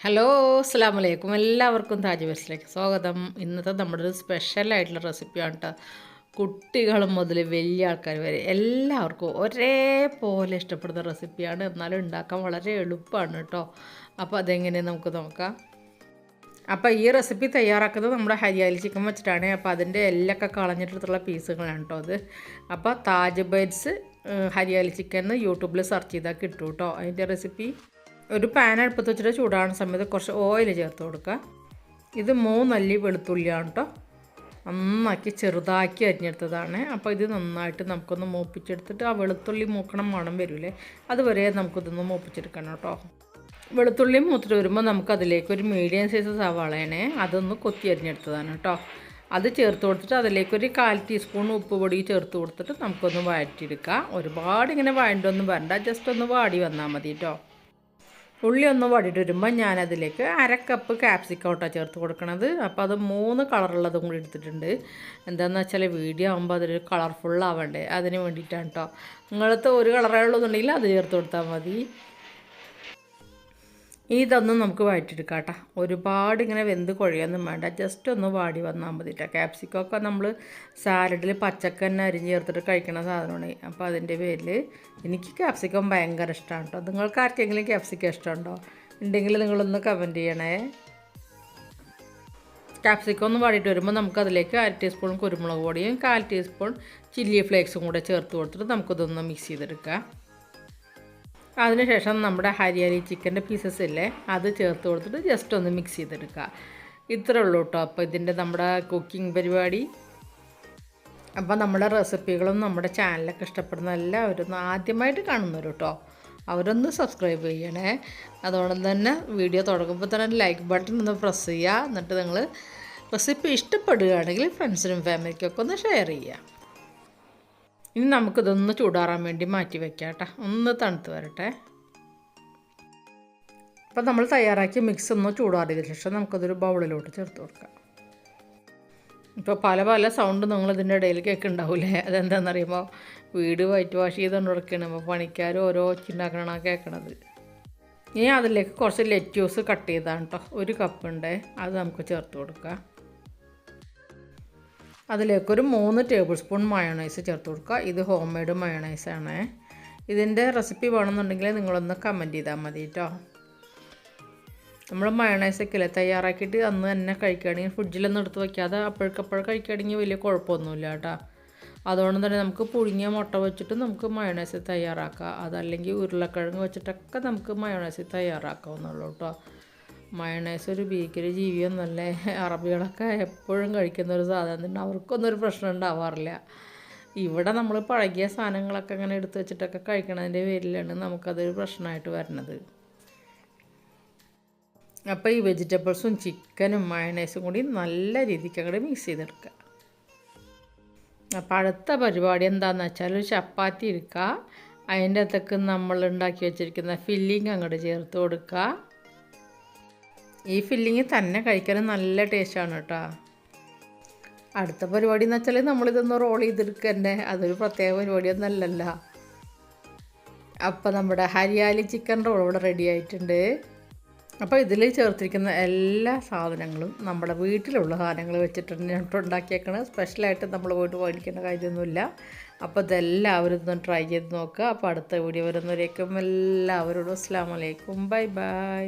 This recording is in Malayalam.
ഹലോ അസ്സാം വലൈക്കും എല്ലാവർക്കും താജ് വെസ്റ്റിലേക്ക് സ്വാഗതം. ഇന്നത്തെ നമ്മുടെ ഒരു സ്പെഷ്യലായിട്ടുള്ള റെസിപ്പിയാണ് കേട്ടോ കുട്ടികൾ മുതൽ വലിയ ആൾക്കാർ വരെ എല്ലാവർക്കും ഒരേപോലെ ഇഷ്ടപ്പെടുന്ന റെസിപ്പിയാണ് എന്നാലും ഉണ്ടാക്കാൻ വളരെ എളുപ്പമാണ് കേട്ടോ അപ്പോൾ അതെങ്ങനെ നമുക്ക് നോക്കാം. അപ്പോൾ ഈ റെസിപ്പി തയ്യാറാക്കുന്നത് നമ്മുടെ ഹരിയാലി ചിക്കൻ വെച്ചിട്ടാണ്. അപ്പോൾ അതിന്റെ എല്ലൊക്കെ കളഞ്ഞിട്ടുള്ള പീസുകളാണ് കേട്ടോ അത്. അപ്പോൾ താജ് ബൈറ്റ്സ് ഹരിയാലി ചിക്കൻ എന്ന് യൂട്യൂബിൽ സെർച്ച് ചെയ്താൽ കിട്ടും കേട്ടോ അതിന്റെ റെസിപ്പി ഒരു പാൻ അടുപ്പത്ത് വെച്ചിട്ട് ചൂടാകുന്ന സമയത്ത് കുറച്ച് ഓയിൽ ചേർത്ത് കൊടുക്കുക. ഇത് മൂന്നല്ലി വെളുത്തുള്ളിയാണ് കേട്ടോ നന്നാക്കി ചെറുതാക്കി അരിഞ്ഞെടുത്തതാണ്. അപ്പോൾ ഇത് നന്നായിട്ട് നമുക്കൊന്ന് മൂപ്പിച്ചെടുത്തിട്ട് ആ വെളുത്തുള്ളി മൂക്കണം മണം വരില്ലേ അതുവരെ നമുക്കിതൊന്ന് മൂപ്പിച്ചെടുക്കണം കേട്ടോ വെളുത്തുള്ളി മൂത്തിട്ട് വരുമ്പോൾ നമുക്കതിലേക്ക് ഒരു മീഡിയം സൈസ് സവാളയാണ് അതൊന്ന് കൊത്തി അരിഞ്ഞെടുത്തതാണ് കേട്ടോ അത് ചേർത്ത് കൊടുത്തിട്ട് അതിലേക്ക് ഒരു കാൽ ടീസ്പൂൺ ഉപ്പ് പൊടി ചേർത്ത് കൊടുത്തിട്ട് നമുക്കൊന്ന് വഴറ്റിയെടുക്കാം. ഒരുപാട് ഇങ്ങനെ വഴണ്ടൊന്നും വരണ്ട. ജസ്റ്റ് ഒന്ന് വാടി വന്നാൽ മതി കേട്ടോ ഉള്ളി ഒന്ന് വടിയിട്ട് വരുമ്പോൾ ഞാനതിലേക്ക് അര കപ്പ് ചേർത്ത് കൊടുക്കണത്. അപ്പോൾ അത് മൂന്ന് കളറുള്ളതും കൂടി എടുത്തിട്ടുണ്ട്. എന്താണെന്ന് വെച്ചാൽ വീഡിയോ ആകുമ്പോൾ അതൊരു കളർഫുള്ളാവണ്ടേ അതിന് വേണ്ടിയിട്ടാണ് കേട്ടോ നിങ്ങളത്തെ ഒരു കളറേ ഉള്ളതുണ്ടെങ്കിൽ അത് ചേർത്ത് കൊടുത്താൽ മതി. ഇതൊന്നും നമുക്ക് വഴറ്റിയെടുക്കാം കേട്ടോ ഒരുപാട് ഇങ്ങനെ വെന്ത് കുഴയൊന്നും വേണ്ട. ജസ്റ്റ് ഒന്ന് വാടി വന്നാൽ മതി കേട്ടോ ക്യാപ്സിക്കൊക്കെ നമ്മൾ സാലഡിൽ പച്ചക്കന്നെ അരിഞ്ഞ് ചേർത്തിട്ട് കഴിക്കുന്ന സാധനമാണ്. അപ്പോൾ അതിന്റെ പേരിൽ എനിക്ക് ക്യാപ്സിക്കം ഭയങ്കര ഇഷ്ടമാണ് കേട്ടോ നിങ്ങൾക്ക് ആർക്കെങ്കിലും ക്യാപ്സിക്കം ഇഷ്ടമുണ്ടോ ഉണ്ടെങ്കിൽ നിങ്ങളൊന്ന് കമന്റ് ചെയ്യണേ. ക്യാപ്സിക്കം ഒന്ന് വാടിയിട്ട് വരുമ്പോൾ നമുക്ക് അതിലേക്ക് അര ടീസ്പൂൺ കുരുമുളക് പൊടിയും കാൽ ടീസ്പൂൺ ചില്ലി ഫ്ലേക്സും കൂടെ ചേർത്ത് കൊടുത്തിട്ട് നമുക്കിതൊന്ന് മിക്സ് ചെയ്തെടുക്കാം. അതിനുശേഷം നമ്മുടെ ഹരിയാലി ചിക്കന്റെ പീസസ് ഇല്ലേ അത് ചേർത്ത് കൊടുത്തിട്ട് ജസ്റ്റ് ഒന്ന് മിക്സ് ചെയ്തെടുക്കുക. ഇത്രേ ഉള്ളൂ കേട്ടോ അപ്പോൾ ഇതിന്റെ നമ്മുടെ കുക്കിംഗ് പരിപാടി. അപ്പോൾ നമ്മുടെ റെസിപ്പികളും നമ്മുടെ ചാനലൊക്കെ ഇഷ്ടപ്പെടുന്ന എല്ലാവരും ആദ്യമായിട്ട് കാണുന്നവരും കേട്ടോ അവരൊന്ന് സബ്സ്ക്രൈബ് ചെയ്യണേ. അതുകൊണ്ട് തന്നെ വീഡിയോ തുടങ്ങുമ്പോൾ തന്നെ ലൈക്ക് ബട്ടൺ ഒന്ന് പ്രസ് ചെയ്യുക. എന്നിട്ട് നിങ്ങൾ റെസിപ്പി ഇഷ്ടപ്പെടുകയാണെങ്കിൽ ഫ്രണ്ട്സിനും ഫാമിലിക്കൊക്കെ ഒന്ന് ഷെയർ ചെയ്യുക. ഇനി നമുക്കിതൊന്ന് ചൂടാറാൻ വേണ്ടി മാറ്റി വെക്കാം കേട്ടോ. ഒന്ന് തണുത്ത് വരട്ടെ. അപ്പോൾ നമ്മൾ തയ്യാറാക്കി മിക്സ് ഒന്ന് ചൂടാറിയതിന് ശേഷം നമുക്കതൊരു ബൗളിലോട്ട് ചേർത്ത് കൊടുക്കാം. ഇപ്പോൾ പല പല സൗണ്ട് നിങ്ങൾ ഇതിന്റെ ഇടയിൽ കേൾക്കുന്നുണ്ടാവില്ലേ അതെന്താണെന്നറിയുമ്പോൾ വീട് വൈറ്റ് വാഷ് ചെയ്തുകൊണ്ട് കൊടുക്കണം അപ്പോൾ പണിക്കാർ ഓരോ ചിണ്ടാക്കണ കേൾക്കണത് ഇനി അതിലേക്ക് കുറച്ച് ലെറ്റ്യൂസ് കട്ട് ചെയ്താണ് കേട്ടോ. ഒരു കപ്പുണ്ട് അത് നമുക്ക് ചേർത്ത് കൊടുക്കാം. അതിലേക്കൊരു മൂന്ന് ടേബിൾ സ്പൂൺ മയോണൈസ് ചേർത്ത് കൊടുക്കുക. ഇത് ഹോം മെയ്ഡ് മയോണൈസാണ് ഇതിന്റെ റെസിപ്പി വേണമെന്നുണ്ടെങ്കിൽ നിങ്ങളൊന്ന് കമന്റ് ചെയ്താൽ മതി കേട്ടോ. നമ്മൾ മയണൈസൊക്കെ അല്ലേ തയ്യാറാക്കിയിട്ട് അന്ന് തന്നെ കഴിക്കുകയാണെങ്കിൽ ഫ്രിഡ്ജിലൊന്നും എടുത്ത് വയ്ക്കാതെ അപ്പോഴേക്കപ്പോഴും കഴിക്കുകയാണെങ്കിൽ വലിയ കുഴപ്പമൊന്നുമില്ല കേട്ടോ. അതുകൊണ്ട് തന്നെ നമുക്ക് പുഴുങ്ങിയ മുട്ട വെച്ചിട്ട് നമുക്ക് മയോണൈസ് തയ്യാറാക്കാം. അതല്ലെങ്കിൽ ഉരുളക്കിഴങ്ങ് വെച്ചിട്ടൊക്കെ നമുക്ക് മയോണൈസ് തയ്യാറാക്കാവുന്നുള്ളൂ കേട്ടോ. മയണൈസ് ഒരു ഭീകര ജീവിയൊന്നല്ലേ? അറബികളൊക്കെ എപ്പോഴും കഴിക്കുന്ന ഒരു സാധനം. അവർക്കൊന്നും ഒരു പ്രശ്നം ഉണ്ടാവാറില്ല. ഇവിടെ നമ്മൾ പഴകിയ സാധനങ്ങളൊക്കെ അങ്ങനെ എടുത്തു വെച്ചിട്ടൊക്കെ കഴിക്കണതിന്റെ പേരിലാണ് നമുക്കതൊരു പ്രശ്നമായിട്ട് വരുന്നത്. അപ്പോൾ ഈ വെജിറ്റബിൾസും ചിക്കനും മയണൈസും കൂടി നല്ല രീതിക്ക് അങ്ങോട്ട് മിക്സ് ചെയ്തെടുക്കുക അപ്പോൾ അടുത്ത പരിപാടി എന്താണെന്ന് വെച്ചാൽ ഒരു ചപ്പാത്തി എടുക്കുക അതിന്റെ അകത്തേക്ക് നമ്മൾ ഉണ്ടാക്കി വെച്ചിരിക്കുന്ന ഫില്ലിങ് അങ്ങോട്ട് ചേർത്ത് കൊടുക്കുക ഈ ഫില്ലിങ് തന്നെ കഴിക്കാൻ നല്ല ടേസ്റ്റാണ് കേട്ടോ അടുത്ത പരിപാടി എന്ന് വെച്ചാൽ നമ്മളിതൊന്ന് റോൾ ചെയ്തെടുക്കണ്ടേ? അതൊരു പ്രത്യേക പരിപാടിയൊന്നും അല്ലല്ല അപ്പോൾ നമ്മുടെ ഹരിയാലി ചിക്കൻ റോൾ ഇവിടെ റെഡി ആയിട്ടുണ്ട്. അപ്പോൾ ഇതിൽ ചേർത്തിരിക്കുന്ന എല്ലാ സാധനങ്ങളും നമ്മുടെ വീട്ടിലുള്ള സാധനങ്ങൾ വെച്ചിട്ടാണ് ഉണ്ടാക്കിയേക്കണത് സ്പെഷ്യലായിട്ട് നമ്മൾ പോയിട്ട് മേടിക്കേണ്ട കാര്യമൊന്നുമില്ല. അപ്പോൾ ഇതെല്ലാവരും ഒന്ന് ട്രൈ ചെയ്ത് നോക്കുക അപ്പോൾ അടുത്ത വീഡിയോ വരുന്നവരേക്കും എല്ലാവരോടും അസ്സാം വലൈക്കും ബൈ ബൈ